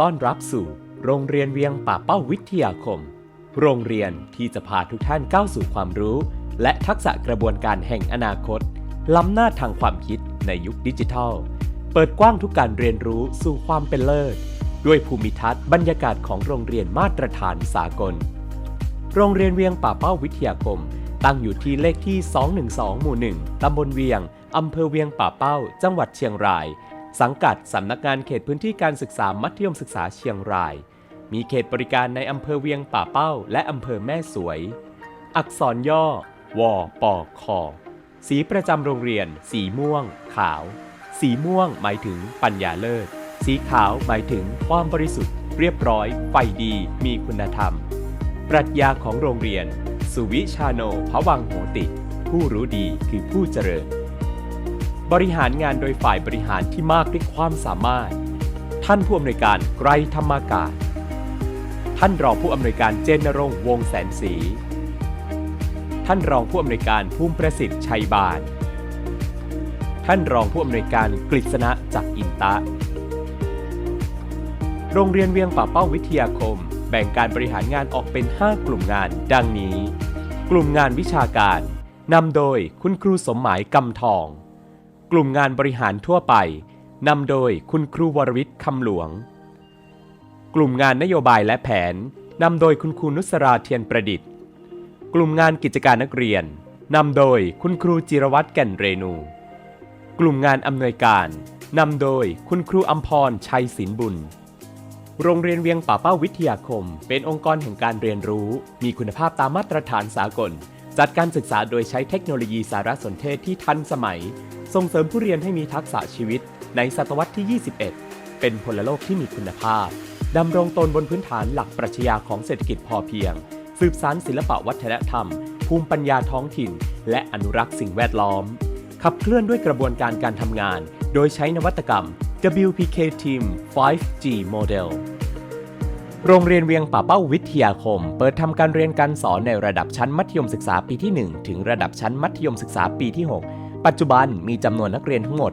ต้อนรับสู่ โรงเรียนเวียงป่าเป้าวิทยาคม โรงเรียนที่จะพาทุกท่านก้าวสู่ความรู้ และทักษะกระบวนการแห่งอนาคต ล้ำหน้าทางความคิดในยุคดิจิทัล เปิดกว้างทุกการเรียนรู้สู่ความเป็นเลิศ ด้วยภูมิทัศน์บรรยากาศของโรงเรียนมาตรฐานสากล โรงเรียนเวียงป่าเป้าวิทยาคม ตั้งอยู่ที่เลขที่ 212 หมู่ 1 ตำบลเวียง อำเภอเวียงป่าเป้า จังหวัดเชียงราย สังกัดสำนักงานเขตพื้นที่การศึกษามัธยมศึกษาเชียงราย มีเขตบริการในอำเภอเวียงป่าเป้า และอำเภอแม่สวย อักษรย่อวปคสีประจำโรงเรียน สีม่วง ขาว สีม่วงหมายถึงปัญญาเลิศ สีขาวหมายถึงความบริสุทธิ์ เรียบร้อยไฟดี มีคุณธรรม ปรัชญาของโรงเรียน สุวิชาโนพวังโหติ ผู้รู้ดีคือผู้เจริญ บริหารงานโดยฝ่ายบริหารที่มากด้วยความสามารถ ท่านผู้อำนวยการไกรธรรมากาศ ท่านรองผู้อำนวยการเจนรงค์วงแสนศรี ท่านรองผู้อำนวยการภูมิประสิทธิ์ชัยบานท่านรองผู้อำนวยการกฤษณะจักอินตะ โรงเรียนเวียงป่าเป้าวิทยาคม แบ่งการบริหารงานออกเป็น 5 กลุ่มงาน ดังนี้ กลุ่มงานวิชาการนำโดยคุณครูสมหมายกำทอง กลุ่มงานบริหารทั่วไปนำโดยคุณครูวรวิทย์คำหลวง กลุ่มงานนโยบายและแผนนำโดยคุณครูนุสราเทียนประดิษฐ์ กลุ่มงานกิจการนักเรียนนำโดยคุณครูจิรวัตรแก่นเรนู กลุ่มงานอำนวยการนำโดยคุณครูอัมพรชัยศิลบุญ โรงเรียนเวียงป่าเป้าวิทยาคม เป็นองค์กรแห่งการเรียนรู้ มีคุณภาพตามมาตรฐานสากล จัดการศึกษาโดยใช้เทคโนโลยีสารสนเทศที่ทันสมัย ส่งเสริมผู้เรียนให้มีทักษะชีวิตในศตวรรษที่ 21 เป็นพลโลกที่มีคุณภาพ ดำรงตนบนพื้นฐานหลักปรัชญาของเศรษฐกิจพอเพียง สืบสานศิลปะวัฒนธรรม ภูมิปัญญาท้องถิ่น และอนุรักษ์สิ่งแวดล้อม ขับเคลื่อนด้วยกระบวนการการทำงาน โดยใช้นวัตกรรม WPK Team 5G Model โรงเรียนเวียงป่าเป้าวิทยาคม เปิดทำการเรียนการสอนในระดับชั้นมัธยมศึกษาปีที่ 1 ถึงระดับชั้นมัธยมศึกษาปีที่ 6 ปัจจุบันมีจำนวนนักเรียนทั้งหมด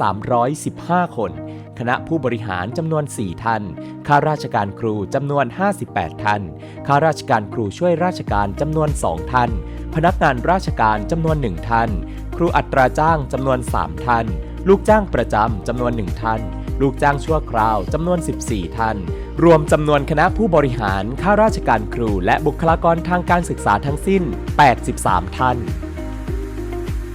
1,315 คน คณะผู้บริหารจำนวน 4 ท่าน ข้าราชการครูจำนวน 58 ท่าน ข้าราชการครูช่วยราชการจำนวน 2 ท่าน พนักงานราชการจำนวน 1 ท่าน ครูอัตราจ้างจำนวน 3 ท่าน ลูกจ้างประจำจำนวน 1 ท่าน ลูกจ้างชั่วคราวจำนวน 14 ท่าน รวมจำนวนคณะผู้บริหาร ข้าราชการครู และบุคลากรทางการศึกษาทั้งสิ้น 83 ท่าน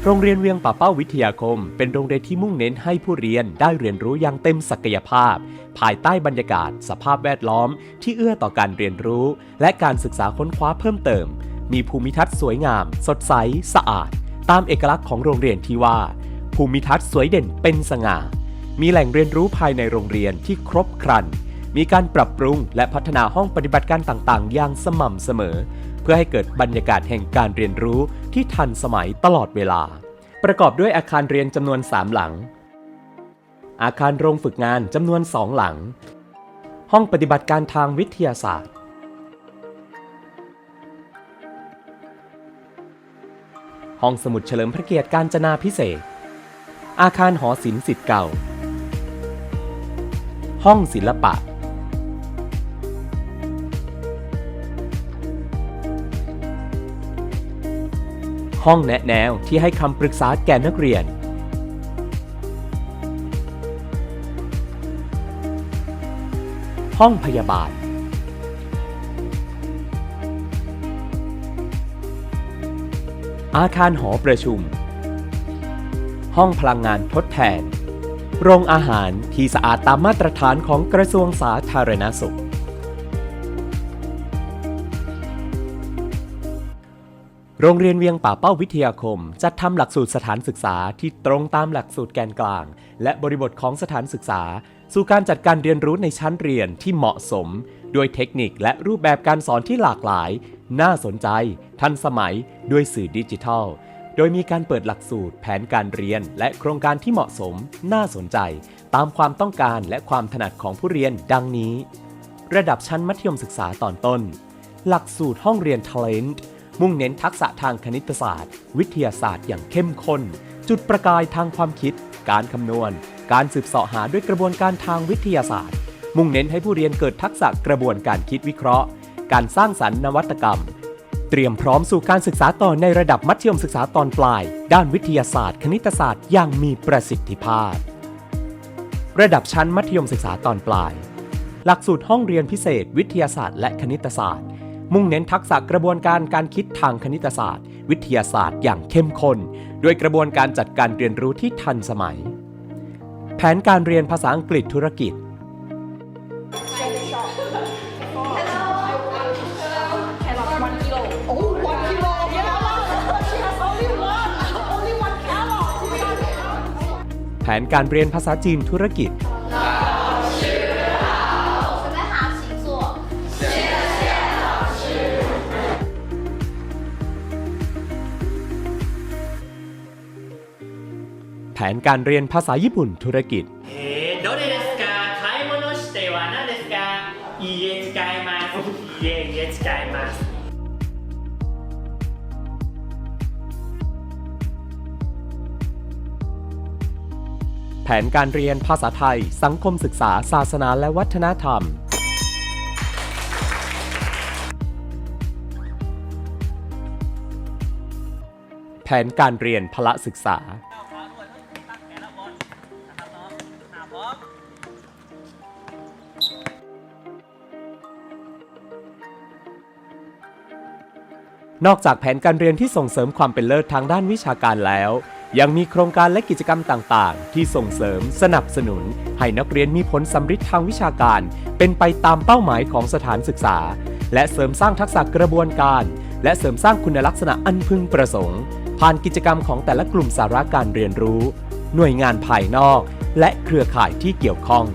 โรงเรียนเวียงป่าเป้าวิทยาคม เป็นโรงเรียนที่มุ่งเน้นให้ผู้เรียนได้เรียนรู้อย่างเต็มศักยภาพ ภายใต้บรรยากาศ สภาพแวดล้อม ที่เอื้อต่อการเรียนรู้ และการศึกษาค้นคว้าเพิ่มเติม มีภูมิทัศน์สวยงาม สดใส สะอาด ตามเอกลักษณ์ของโรงเรียนที่ว่า ภูมิทัศน์สวยเด่นเป็นสง่ามีแหล่งเรียนรู้ภายในโรงเรียนที่ครบครัน มีการปรับปรุงและพัฒนาห้องปฏิบัติการต่างๆ อย่างสม่ำเสมอ เพื่อให้เกิดบรรยากาศแห่งการเรียนรู้ที่ทันสมัยตลอดเวลา ประกอบด้วยอาคารเรียนจำนวน 3 หลัง อาคารโรงฝึกงานจำนวน 2 หลัง ห้องปฏิบัติการทางวิทยาศาสตร์ ห้องสมุดเฉลิมพระเกียรติการจนาพิเศษ อาคารหอศิลป์สิทธิ์เก่า ห้องศิลปะ ห้องแนะแนวที่ให้คำปรึกษาแก่นักเรียน ห้องพยาบาล อาคารหอประชุม ห้องพลังงานทดแทน โรงอาหารที่สะอาดตามมาตรฐานของกระทรวงสาธารณสุข โรงเรียนเวียงป่าเป้าวิทยาคม จัดทำหลักสูตรสถานศึกษาที่ตรงตามหลักสูตรแกนกลาง และบริบทของสถานศึกษา สู่การจัดการเรียนรู้ในชั้นเรียนที่เหมาะสม ด้วยเทคนิคและรูปแบบการสอนที่หลากหลาย น่าสนใจ ทันสมัยด้วยสื่อดิจิทัล โดยมีการเปิดหลักสูตร แผนการเรียน และโครงการที่เหมาะสม น่าสนใจ ตามความต้องการและความถนัดของผู้เรียนดังนี้ ระดับชั้นมัธยมศึกษาตอนต้น หลักสูตรห้องเรียน Talent มุ่งเน้นทักษะทางคณิตศาสตร์ วิทยาศาสตร์อย่างเข้มข้น จุดประกายทางความคิด การคำนวณ การสืบเสาะหาด้วยกระบวนการทางวิทยาศาสตร์ มุ่งเน้นให้ผู้เรียนเกิดทักษะกระบวนการคิดวิเคราะห์ การสร้างสรรค์นวัตกรรม เตรียมพร้อมสู่การศึกษาต่อในระดับมัธยมศึกษาตอนปลาย ด้านวิทยาศาสตร์ คณิตศาสตร์อย่างมีประสิทธิภาพ ระดับชั้นมัธยมศึกษาตอนปลาย หลักสูตรห้องเรียนพิเศษ วิทยาศาสตร์ และคณิตศาสตร์ มุ่งเน้นทักษะกระบวนการการคิดทางคณิตศาสตร์ วิทยาศาสตร์อย่างเข้มข้นด้วยกระบวนการจัดการเรียนรู้ที่ทันสมัย แผนการเรียนภาษาอังกฤษธุรกิจ Hello. Hello. แผนการเรียนภาษาจีนธุรกิจ แผนการเรียนภาษาญี่ปุ่นธุรกิจ แผนการเรียนภาษาไทย สังคมศึกษา ศาสนาและวัฒนธรรมแผนการเรียนพละศึกษา นอกจากแผนการเรียนที่ส่งเสริมความเป็นเลิศทางด้านวิชาการแล้ว ยังมีโครงการและกิจกรรมต่างๆ ที่ส่งเสริม สนับสนุน ให้นักเรียนมีผลสำฤทธิ์ทางวิชาการ เป็นไปตามเป้าหมายของสถานศึกษา และเสริมสร้างทักษะกระบวนการ และเสริมสร้างคุณลักษณะอันพึงประสงค์ ผ่านกิจกรรมของแต่ละกลุ่มสาระการเรียนรู้ หน่วยงานภายนอก และเครือข่ายที่เกี่ยวข้อง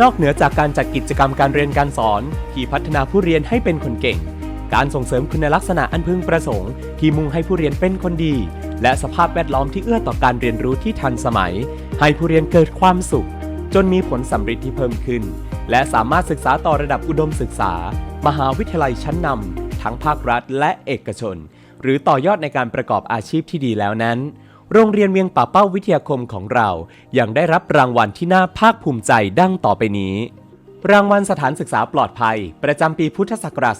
นอกเหนือจากการจัดกิจกรรมการเรียนการสอนที่พัฒนาผู้เรียนให้เป็นคนเก่ง การส่งเสริมคุณลักษณะอันพึงประสงค์ ที่มุ่งให้ผู้เรียนเป็นคนดี และสภาพแวดล้อมที่เอื้อต่อการเรียนรู้ที่ทันสมัย ให้ผู้เรียนเกิดความสุข จนมีผลสำฤทธิ์ที่เพิ่มขึ้น และสามารถศึกษาต่อระดับอุดมศึกษา มหาวิทยาลัยชั้นนำทั้งภาครัฐและเอกชน หรือต่อยอดในการประกอบอาชีพที่ดีแล้วนั้นโรงเรียนเวียงป่าเป้าวิทยาคมของเรา ยังได้รับรางวัลที่น่าภาคภูมิใจดังต่อไปนี้ รางวัลสถานศึกษาปลอดภัย ประจำปีพุทธศักราช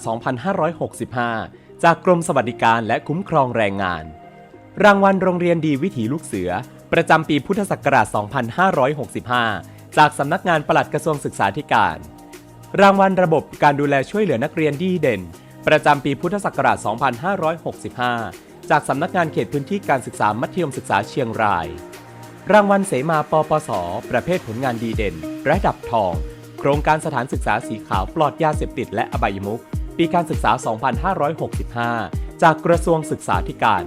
2565 จากกรมสวัสดิการและคุ้มครองแรงงาน รางวัลโรงเรียนดีวิถีลูกเสือ ประจำปีพุทธศักราช 2565 จากสำนักงานปลัดกระทรวงศึกษาธิการ รางวัลระบบการดูแลช่วยเหลือนักเรียนดีเด่น ประจำปีพุทธศักราช 2565 จากสำนักงานเขตพื้นที่การศึกษามัธยมศึกษาเชียงราย รางวัลเสมาปปส ประเภทผลงานดีเด่น ระดับทอง โครงการสถานศึกษาสีขาวปลอดยาเสพติดและอบายมุขปีการศึกษา 2565 จากกระทรวงศึกษาธิการ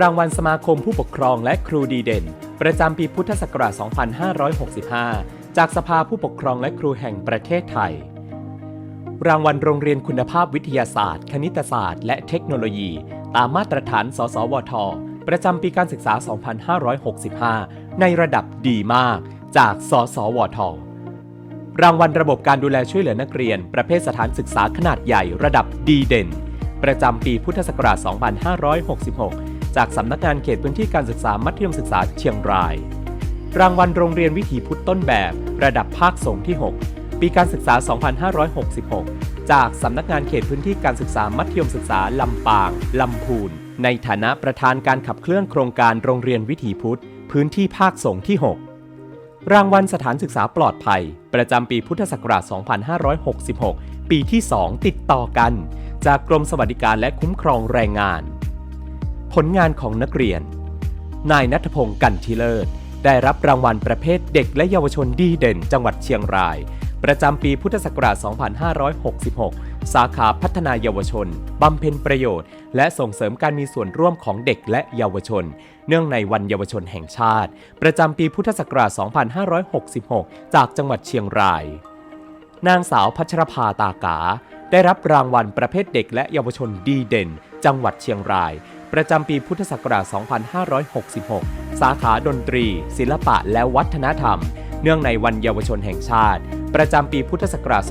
รางวัลสมาคมผู้ปกครองและครูดีเด่น ประจำปีพุทธศักราช 2565 จากสภาผู้ปกครองและครูแห่งประเทศไทย รางวัลโรงเรียนคุณภาพวิทยาศาสตร์ คณิตศาสตร์ และเทคโนโลยี ตามมาตรฐาน สสวท ประจำปีการศึกษา 2565 ในระดับดีมาก จาก สสวท รางวัลระบบการดูแลช่วยเหลือนักเรียน ประเภทสถานศึกษาขนาดใหญ่ระดับดีเด่น ประจำปีพุทธศักราช 2566 จากสำนักงานเขตพื้นที่การศึกษามัธยมศึกษาเชียงราย รางวัลโรงเรียนวิถีพุทธต้นแบบ ระดับภาคสงฆ์ที่ 6 ปีการศึกษา 2566 จากสำนักงานเขตพื้นที่การศึกษามัธยมศึกษาลำปางลำพูน ในฐานะประธานการขับเคลื่อนโครงการโรงเรียนวิถีพุทธ พื้นที่ภาคสงฆ์ที่ 6 รางวัลสถานศึกษาปลอดภัย ประจำปีพุทธศักราช 2566 ปีที่ 2 ติดต่อกัน จากกรมสวัสดิการและคุ้มครองแรงงาน ผลงานของนักเรียน นายนัทพงศ์กันทิเลิศ ได้รับรางวัลประเภทเด็กและเยาวชนดีเด่น จังหวัดเชียงราย ประจำปีพุทธศักราช 2566 สาขาพัฒนาเยาวชน บำเพ็ญประโยชน์ และส่งเสริมการมีส่วนร่วมของเด็กและเยาวชน เนื่องในวันเยาวชนแห่งชาติ ประจำปีพุทธศักราช 2566 จากจังหวัดเชียงราย นางสาวพัชรภาตากา ได้รับรางวัลประเภทเด็กและเยาวชนดีเด่น จังหวัดเชียงราย ประจำปีพุทธศักราช 2566 สาขาดนตรี ศิลปะและวัฒนธรรม เนื่องในวันเยาวชนแห่งชาติ ประจำปีพุทธศักราช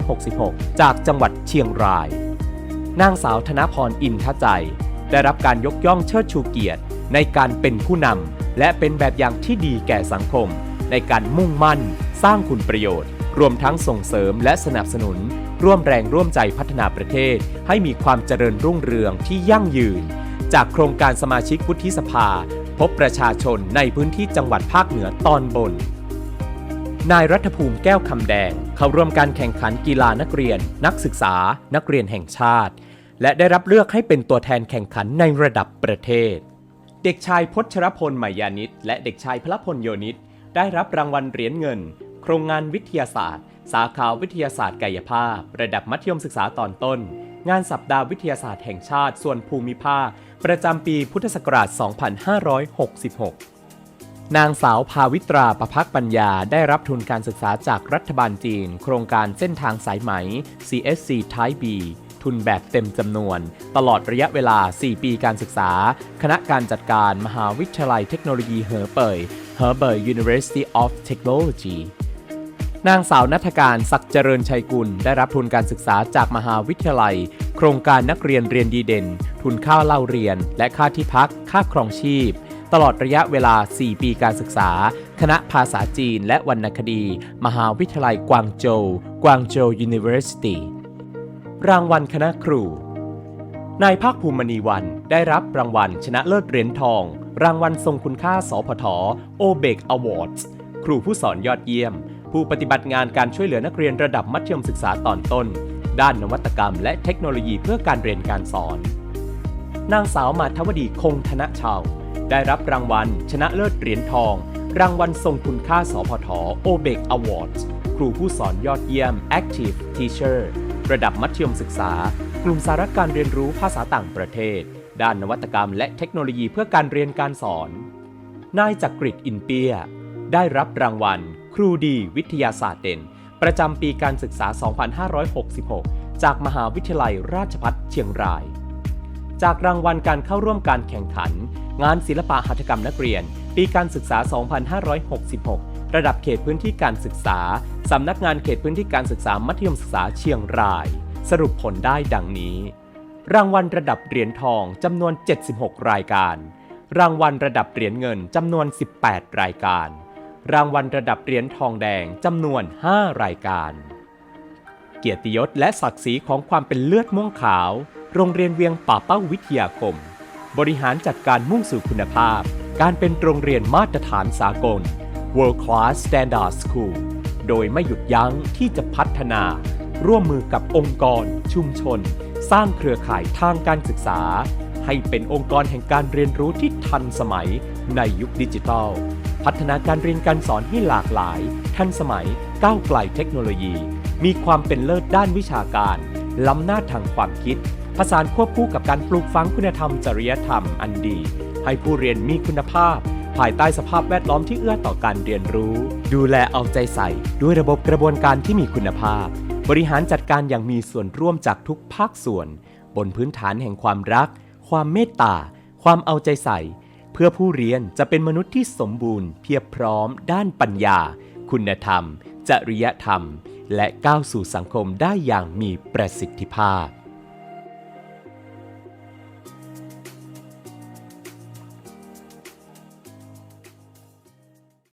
2566 จากจังหวัดเชียงราย นางสาวธนพรอินทใจ ได้รับการยกย่องเชิดชูเกียรติ ในการเป็นผู้นำและเป็นแบบอย่างที่ดีแก่สังคม ในการมุ่งมั่น สร้างคุณประโยชน์ รวมทั้งส่งเสริมและสนับสนุน ร่วมแรงร่วมใจพัฒนาประเทศ ให้มีความเจริญรุ่งเรืองที่ยั่งยืน จากโครงการสมาชิกวุฒิสภาพบประชาชนในพื้นที่จังหวัดภาคเหนือตอนบน นายรัฐภูมิแก้วคำแดง เข้าร่วมการแข่งขันกีฬานักเรียน นักศึกษา นักเรียนแห่งชาติ และได้รับเลือกให้เป็นตัวแทนแข่งขันในระดับประเทศ เด็กชายพชรพลไหมยานิตและเด็กชายพลพลโยนิตได้รับรางวัลเหรียญเงิน โครงงานวิทยาศาสตร์ สาขาวิทยาศาสตร์กายภาพ ระดับมัธยมศึกษาตอนต้น งานสัปดาห์วิทยาศาสตร์แห่งชาติส่วนภูมิภาค ประจำปีพุทธศักราช 2566 นางสาวภาวิตราประพักปัญญาได้รับทุนการศึกษาจากรัฐบาลจีน โครงการเส้นทางสายไหม CSC Type B ทุนแบบเต็มจำนวน ตลอดระยะเวลา 4 ปีการศึกษา คณะการจัดการมหาวิทยาลัยเทคโนโลยีเหอเป่ย Hebei University of Technology นางสาวนัฐการศักเจริญชัยกุล ได้รับทุนการศึกษาจากมหาวิทยาลัย โครงการนักเรียนเรียนดีเด่น ทุนค่าเล่าเรียน และค่าที่พัก ค่าครองชีพ ตลอดระยะเวลา 4 ปีการศึกษา คณะภาษาจีนและวรรณคดี มหาวิทยาลัยกวางโจวกวางโจว University รางวัลคณะครู นายภาคภูมิมณีวันได้รับรางวัลชนะเลิศเหรียญทอง รางวัลทรงคุณค่า สพทโอเบกอวอร์ดครูผู้สอนยอดเยี่ยม ผู้ปฏิบัติงานการช่วยเหลือนักเรียนระดับมัธยมศึกษาตอนต้น ด้านนวัตกรรม และเทคโนโลยีเพื่อการเรียนการสอน นางสาวมาทวดีคงธนชาว ได้รับรางวัล ชนะเลิศเหรียญทอง รางวัลทรงคุณค่าสพทโอเบกอวอร์ดครูผู้สอนยอดเยี่ยม Active Teacher ระดับมัธยมศึกษา กลุ่มสาระการเรียนรู้ภาษาต่างประเทศ ด้านนวัตกรรมและเทคโนโลยีเพื่อการเรียนการสอน นายจักริดอินเปีย ได้รับรางวัล ครูดี วิทยาศาสตร์เด่น ประจำปีการศึกษา 2566 จากมหาวิทยาลัยราชภัฏเชียงราย จากรางวัลการเข้าร่วมการแข่งขัน งานศิลปะหัตถกรรมนักเรียน ปีการศึกษา 2566 ระดับเขตพื้นที่การศึกษา สำนักงานเขตพื้นที่การศึกษามัธยมศึกษาเชียงราย สรุปผลได้ดังนี้ รางวัลระดับเหรียญทองจำนวน 76 รายการ รางวัลระดับเหรียญเงินจำนวน 18 รายการ รางวัลระดับเหรียญทองแดงจำนวน 5 รายการ เกียรติยศและศักดิ์ศรีของความเป็นเลือดม่วงขาว โรงเรียนเวียงป่าเป้าวิทยาคม บริหารจัดการมุ่งสู่คุณภาพ การเป็นโรงเรียนมาตรฐานสากล World Class Standard School โดยไม่หยุดยั้งที่จะพัฒนา ร่วมมือกับองค์กร ชุมชน สร้างเครือข่ายทางการศึกษา ให้เป็นองค์กรแห่งการเรียนรู้ที่ทันสมัยในยุคดิจิทัล พัฒนาการเรียนการสอนให้หลากหลาย ทันสมัยก้าวไกลเทคโนโลยี มีความเป็นเลิศด้านวิชาการ ล้ำหน้าทางความคิด ผสานควบคู่กับการปลูกฝังคุณธรรมจริยธรรมอันดี ให้ผู้เรียนมีคุณภาพ ภายใต้สภาพแวดล้อมที่เอื้อต่อการเรียนรู้ ดูแลเอาใจใส่ ด้วยระบบกระบวนการที่มีคุณภาพ บริหารจัดการอย่างมีส่วนร่วมจากทุกภาคส่วน บนพื้นฐานแห่งความรัก ความเมตตา ความเอาใจใส่ เพื่อผู้เรียนจะเป็นมนุษย์ที่สมบูรณ์ เพียบพร้อม ด้านปัญญา คุณธรรม จริยธรรม และก้าวสู่สังคมได้อย่างมีประสิทธิภาพ